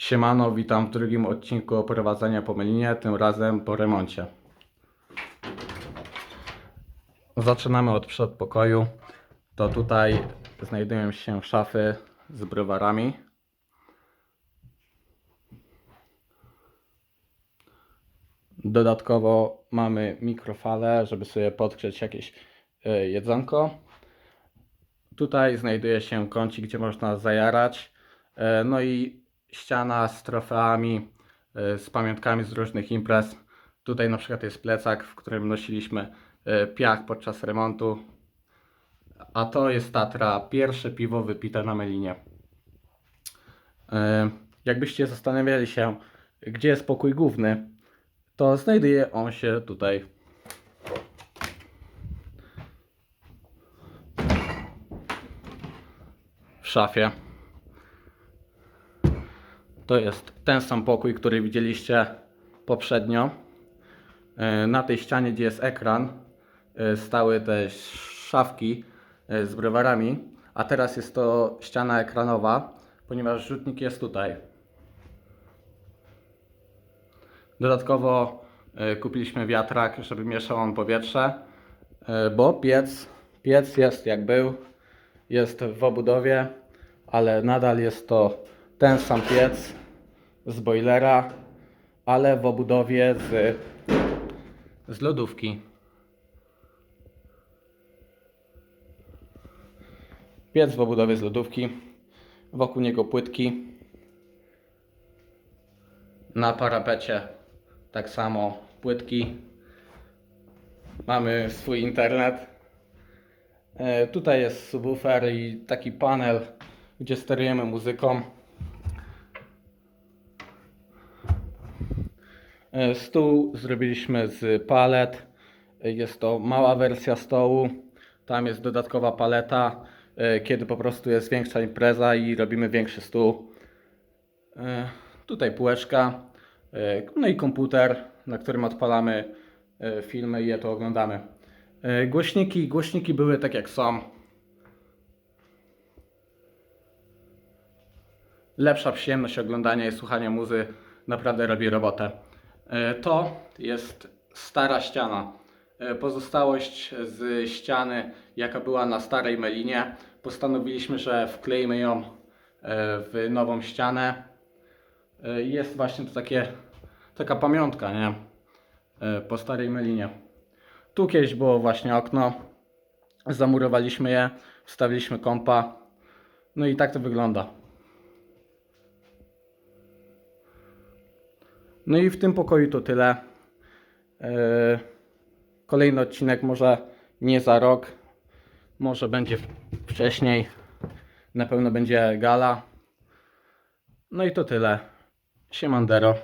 Siemano, witam w drugim odcinku oprowadzenia po Melinie, tym razem po remoncie. Zaczynamy od przedpokoju. To tutaj znajdują się szafy z browarami. Dodatkowo mamy mikrofale, żeby sobie podgrzeć jakieś e, jedzonko. Tutaj znajduje się kącik, gdzie można zajarać. E, No i ściana z trofeami, e, z pamiątkami z różnych imprez. Tutaj na przykład jest plecak, w którym nosiliśmy e, piach podczas remontu. A to jest Tatra, pierwsze piwo wypite na Melinie. E, Jakbyście zastanawiali się, gdzie jest pokój główny, to znajduje on się tutaj. W szafie. To jest ten sam pokój, który widzieliście poprzednio. E, Na tej ścianie, gdzie jest ekran, e, stały te szafki e, z browarami, a teraz jest to ściana ekranowa, ponieważ rzutnik jest tutaj. Dodatkowo kupiliśmy wiatrak, żeby mieszał on powietrze, bo piec, piec jest jak był, jest w obudowie, ale nadal jest to ten sam piec z boilera, ale w obudowie z, z lodówki. Piec w obudowie z lodówki, wokół niego płytki. Na parapecie tak samo płytki. Mamy swój internet. E, Tutaj jest subwoofer i taki panel, gdzie sterujemy muzyką. Stół zrobiliśmy z palet. E, Jest to mała wersja stołu. Tam jest dodatkowa paleta, e, kiedy po prostu jest większa impreza i robimy większy stół. E, Tutaj półeczka, e, no i komputer, na którym odpalamy e, filmy i je to oglądamy. E, Głośniki, głośniki były tak jak są. Lepsza przyjemność oglądania i słuchania muzy naprawdę robi robotę. E, To jest stara ściana. E, Pozostałość z ściany, jaka była na starej melinie. Postanowiliśmy, że wkleimy ją e, w nową ścianę. Jest właśnie to takie, taka pamiątka, nie? Po starej melinie. Tu kiedyś było właśnie okno. Zamurowaliśmy je, wstawiliśmy kompa. No i tak to wygląda. No i w tym pokoju to tyle. E, Kolejny odcinek może nie za rok, może będzie wcześniej. Na pewno będzie gala. No i to tyle. Siemandero.